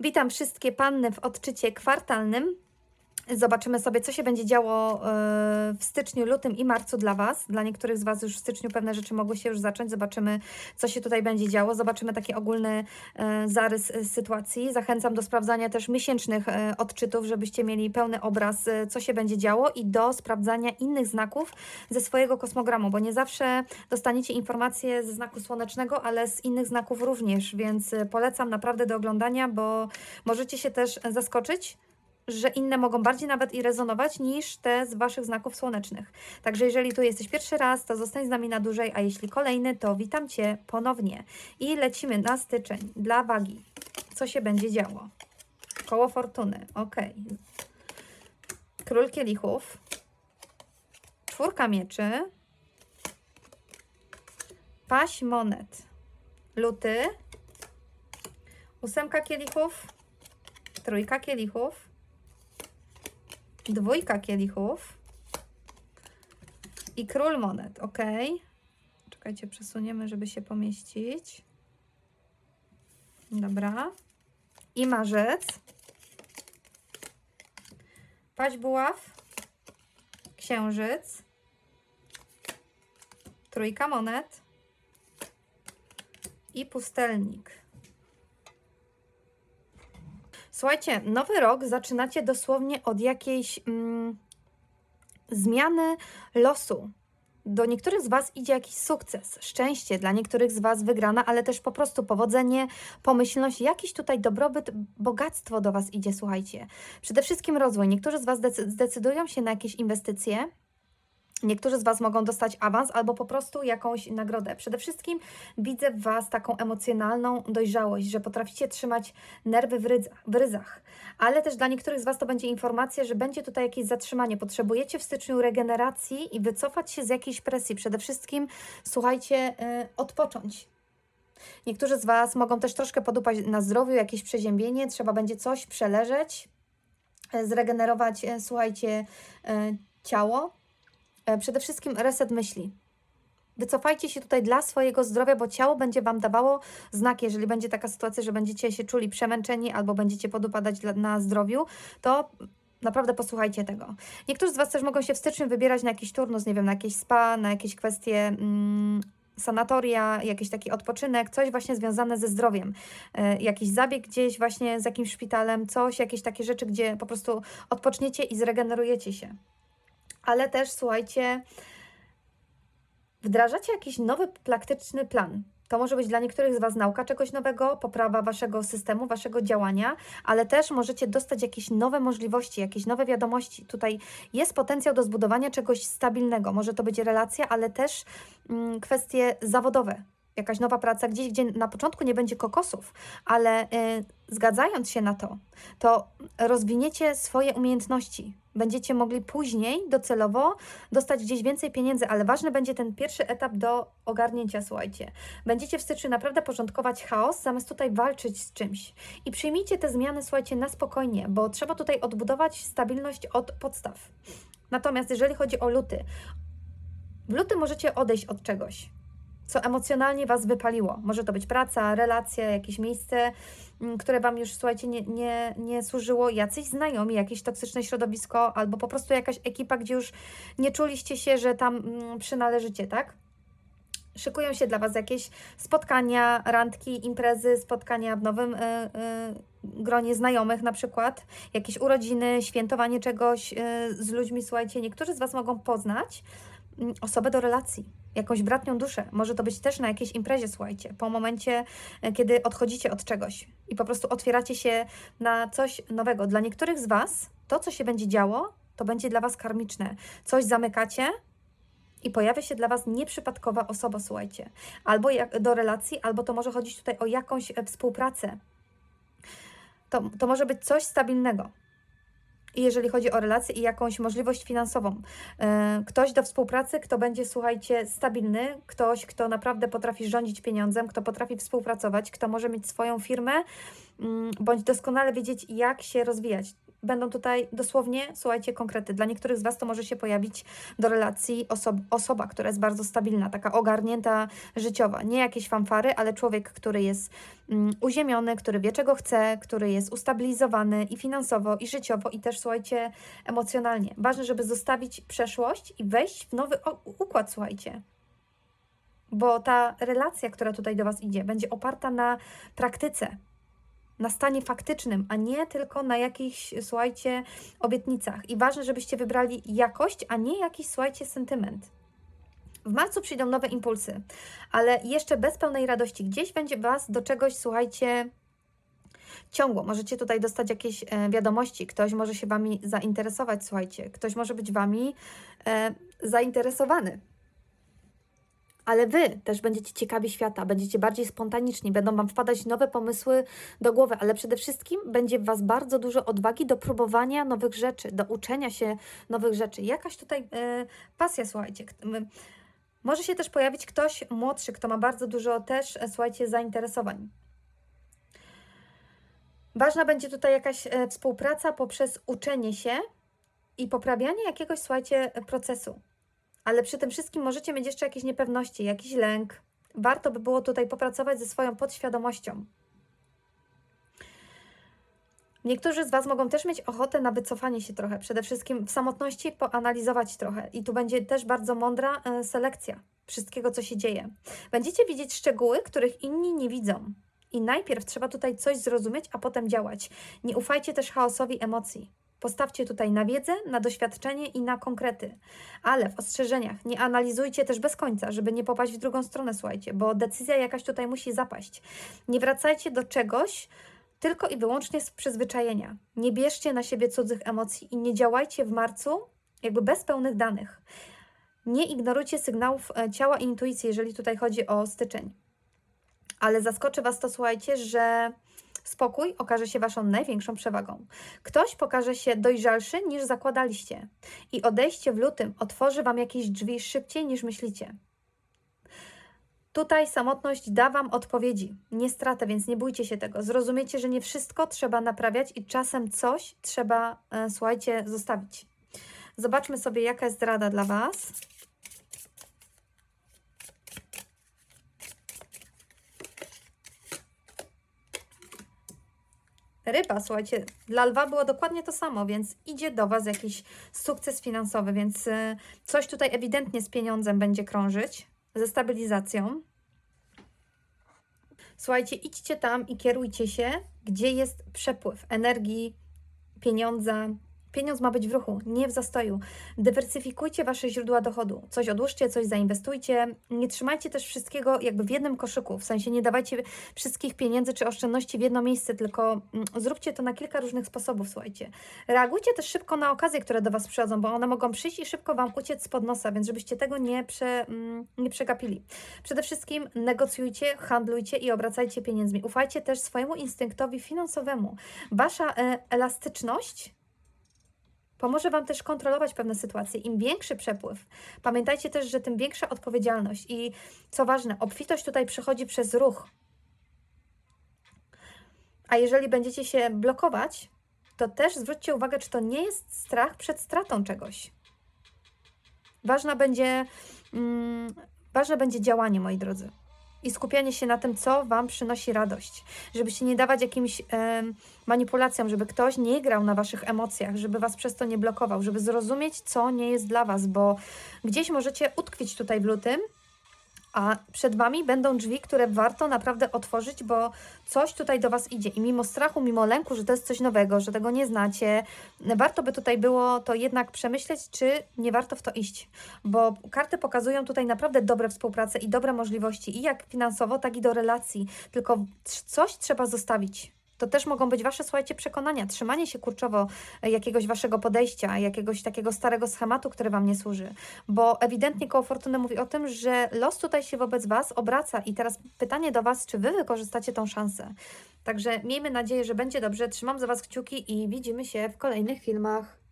Witam wszystkie panny w odczycie kwartalnym. Zobaczymy sobie, co się będzie działo e, w styczniu, lutym i marcu dla Was. Dla niektórych z Was już w styczniu pewne rzeczy mogły się już zacząć. Zobaczymy, co się tutaj będzie działo. Zobaczymy taki ogólny e, zarys e, sytuacji. Zachęcam do sprawdzania też miesięcznych odczytów, żebyście mieli pełny obraz, co się będzie działo i do sprawdzania innych znaków ze swojego kosmogramu, bo nie zawsze dostaniecie informacje ze znaku słonecznego, ale z innych znaków również, więc polecam naprawdę do oglądania, bo możecie się też zaskoczyć że inne mogą bardziej nawet i rezonować niż te z Waszych znaków słonecznych. Także jeżeli tu jesteś pierwszy raz, to zostań z nami na dłużej, a jeśli kolejny, to witam Cię ponownie. I lecimy na styczeń dla wagi. Co się będzie działo? Koło fortuny, ok. Król kielichów, czwórka mieczy, paść monet, luty, ósemka kielichów, trójka kielichów, dwójka kielichów i król monet, ok. Czekajcie, przesuniemy, żeby się pomieścić. Dobra. I marzec. Paź buław. Księżyc. Trójka monet. I pustelnik. Słuchajcie, nowy rok zaczynacie dosłownie od jakiejś mm, zmiany losu. Do niektórych z Was idzie jakiś sukces, szczęście, dla niektórych z Was wygrana, ale też po prostu powodzenie, pomyślność, jakiś tutaj dobrobyt, bogactwo do Was idzie, słuchajcie. Przede wszystkim rozwój. Niektórzy z Was decy- zdecydują się na jakieś inwestycje, Niektórzy z Was mogą dostać awans albo po prostu jakąś nagrodę. Przede wszystkim widzę w Was taką emocjonalną dojrzałość, że potraficie trzymać nerwy w, rydzach, w ryzach. Ale też dla niektórych z Was to będzie informacja, że będzie tutaj jakieś zatrzymanie. Potrzebujecie w styczniu regeneracji i wycofać się z jakiejś presji. Przede wszystkim, słuchajcie, yy, odpocząć. Niektórzy z Was mogą też troszkę podupaść na zdrowiu, jakieś przeziębienie, trzeba będzie coś przeleżeć, yy, zregenerować, yy, słuchajcie, yy, ciało. E, Przede wszystkim reset myśli. Wycofajcie się tutaj dla swojego zdrowia, bo ciało będzie Wam dawało znaki. Jeżeli będzie taka sytuacja, że będziecie się czuli przemęczeni albo będziecie podupadać na zdrowiu, to naprawdę posłuchajcie tego. Niektórzy z Was też mogą się w styczniu wybierać na jakiś turnus, nie wiem, na jakieś spa, na jakieś kwestie mm, sanatoria, jakiś taki odpoczynek, coś właśnie związane ze zdrowiem. E, jakiś zabieg gdzieś właśnie z jakimś szpitalem, coś, jakieś takie rzeczy, gdzie po prostu odpoczniecie i zregenerujecie się ale też słuchajcie, wdrażacie jakiś nowy praktyczny plan. To może być dla niektórych z Was nauka czegoś nowego, poprawa Waszego systemu, Waszego działania, ale też możecie dostać jakieś nowe możliwości, jakieś nowe wiadomości. Tutaj jest potencjał do zbudowania czegoś stabilnego. Może to być relacja, ale też mm, kwestie zawodowe. Jakaś nowa praca gdzieś, gdzie na początku nie będzie kokosów, ale y, zgadzając się na to, to rozwiniecie swoje umiejętności. Będziecie mogli później docelowo dostać gdzieś więcej pieniędzy, ale ważny będzie ten pierwszy etap do ogarnięcia, słuchajcie. Będziecie w styczniu naprawdę porządkować chaos, zamiast tutaj walczyć z czymś. I przyjmijcie te zmiany, słuchajcie, na spokojnie, bo trzeba tutaj odbudować stabilność od podstaw. Natomiast jeżeli chodzi o luty, w lutym możecie odejść od czegoś, co emocjonalnie Was wypaliło. Może to być praca, relacja, jakieś miejsce, mm, które Wam już, słuchajcie, nie, nie, nie służyło, jacyś znajomi, jakieś toksyczne środowisko, albo po prostu jakaś ekipa, gdzie już nie czuliście się, że tam mm, przynależycie, tak? Szykują się dla Was jakieś spotkania, randki, imprezy, spotkania w nowym y, y, gronie znajomych na przykład, jakieś urodziny, świętowanie czegoś y, z ludźmi, słuchajcie, niektórzy z Was mogą poznać osobę do relacji, jakąś bratnią duszę. Może to być też na jakiejś imprezie, słuchajcie, po momencie, e, kiedy odchodzicie od czegoś i po prostu otwieracie się na coś nowego. Dla niektórych z Was to, co się będzie działo, to będzie dla Was karmiczne. Coś zamykacie i pojawia się dla Was nieprzypadkowa osoba, słuchajcie. Albo jak, do relacji, albo to może chodzić tutaj o jakąś e, współpracę. To, to może być coś stabilnego. Jeżeli chodzi o relacje i jakąś możliwość finansową. E, Ktoś do współpracy, kto będzie, słuchajcie, stabilny, ktoś, kto naprawdę potrafi rządzić pieniądzem, kto potrafi współpracować, kto może mieć swoją firmę, mm, bądź doskonale wiedzieć, jak się rozwijać. Będą tutaj dosłownie, słuchajcie, konkrety. Dla niektórych z Was to może się pojawić do relacji osob osoba, która jest bardzo stabilna, taka ogarnięta życiowa. Nie jakieś fanfary, ale człowiek, który jest mm, uziemiony, który wie czego chce, który jest ustabilizowany i finansowo, i życiowo, i też, słuchajcie, emocjonalnie. Ważne, żeby zostawić przeszłość i wejść w nowy układ, słuchajcie. Bo ta relacja, która tutaj do Was idzie, będzie oparta na praktyce, na stanie faktycznym, a nie tylko na jakichś, słuchajcie, obietnicach. I ważne, żebyście wybrali jakość, a nie jakiś, słuchajcie, sentyment. W marcu przyjdą nowe impulsy, ale jeszcze bez pełnej radości. Gdzieś będzie Was do czegoś, słuchajcie, ciągło. Możecie tutaj dostać jakieś e, wiadomości, ktoś może się Wami zainteresować, słuchajcie, ktoś może być Wami e, zainteresowany. Ale Wy też będziecie ciekawi świata, będziecie bardziej spontaniczni, będą Wam wpadać nowe pomysły do głowy, ale przede wszystkim będzie w Was bardzo dużo odwagi do próbowania nowych rzeczy, do uczenia się nowych rzeczy. Jakaś tutaj e, pasja, słuchajcie. Może się też pojawić ktoś młodszy, kto ma bardzo dużo też, e, słuchajcie, zainteresowań. Ważna będzie tutaj jakaś e, współpraca poprzez uczenie się i poprawianie jakiegoś, słuchajcie, procesu. Ale przy tym wszystkim możecie mieć jeszcze jakieś niepewności, jakiś lęk. Warto by było tutaj popracować ze swoją podświadomością. Niektórzy z Was mogą też mieć ochotę na wycofanie się trochę, przede wszystkim w samotności poanalizować trochę. I tu będzie też bardzo mądra e, selekcja wszystkiego, co się dzieje. Będziecie widzieć szczegóły, których inni nie widzą. I najpierw trzeba tutaj coś zrozumieć, a potem działać. Nie ufajcie też chaosowi emocji. Postawcie tutaj na wiedzę, na doświadczenie i na konkrety. Ale w ostrzeżeniach nie analizujcie też bez końca, żeby nie popaść w drugą stronę, słuchajcie, bo decyzja jakaś tutaj musi zapaść. Nie wracajcie do czegoś tylko i wyłącznie z przyzwyczajenia. Nie bierzcie na siebie cudzych emocji i nie działajcie w marcu jakby bez pełnych danych. Nie ignorujcie sygnałów e, ciała i intuicji, jeżeli tutaj chodzi o styczeń. Ale zaskoczy Was to, słuchajcie, że spokój okaże się Waszą największą przewagą. Ktoś pokaże się dojrzalszy niż zakładaliście i odejście w lutym otworzy Wam jakieś drzwi szybciej niż myślicie. Tutaj samotność da Wam odpowiedzi, nie stratę, więc nie bójcie się tego. Zrozumiecie, że nie wszystko trzeba naprawiać i czasem coś trzeba, e, słuchajcie, zostawić. Zobaczmy sobie, jaka jest rada dla Was. Ryba, słuchajcie, dla lwa było dokładnie to samo, więc idzie do Was jakiś sukces finansowy, więc y, coś tutaj ewidentnie z pieniądzem będzie krążyć, ze stabilizacją. Słuchajcie, idźcie tam i kierujcie się, gdzie jest przepływ energii, pieniądza. Pieniądz ma być w ruchu, nie w zastoju. Dywersyfikujcie Wasze źródła dochodu. Coś odłóżcie, coś zainwestujcie. Nie trzymajcie też wszystkiego jakby w jednym koszyku. W sensie nie dawajcie wszystkich pieniędzy czy oszczędności w jedno miejsce, tylko mm, zróbcie to na kilka różnych sposobów, słuchajcie. Reagujcie też szybko na okazje, które do Was przychodzą, bo one mogą przyjść i szybko Wam uciec spod nosa, więc żebyście tego nie, prze, mm, nie przegapili. Przede wszystkim negocjujcie, handlujcie i obracajcie pieniędzmi. Ufajcie też swojemu instynktowi finansowemu. Wasza e, elastyczność Pomoże Wam też kontrolować pewne sytuacje. Im większy przepływ, pamiętajcie też, że tym większa odpowiedzialność i co ważne, obfitość tutaj przychodzi przez ruch. A jeżeli będziecie się blokować, to też zwróćcie uwagę, czy to nie jest strach przed stratą czegoś. Ważna będzie, mm, ważne będzie działanie, moi drodzy. I skupianie się na tym, co Wam przynosi radość. Żebyście nie dawać jakimś em, manipulacjom, żeby ktoś nie grał na Waszych emocjach, żeby Was przez to nie blokował, żeby zrozumieć, co nie jest dla Was, bo gdzieś możecie utkwić tutaj w lutym, a przed Wami będą drzwi, które warto naprawdę otworzyć, bo coś tutaj do Was idzie. I mimo strachu, mimo lęku, że to jest coś nowego, że tego nie znacie, warto by tutaj było to jednak przemyśleć, czy nie warto w to iść. Bo karty pokazują tutaj naprawdę dobre współprace i dobre możliwości, i jak finansowo, tak i do relacji. Tylko coś trzeba zostawić. To też mogą być Wasze, słuchajcie, przekonania, trzymanie się kurczowo e, jakiegoś Waszego podejścia, jakiegoś takiego starego schematu, który Wam nie służy. Bo ewidentnie koło Fortuny mówi o tym, że los tutaj się wobec Was obraca i teraz pytanie do Was, czy Wy wykorzystacie tą szansę. Także miejmy nadzieję, że będzie dobrze. Trzymam za Was kciuki i widzimy się w kolejnych filmach.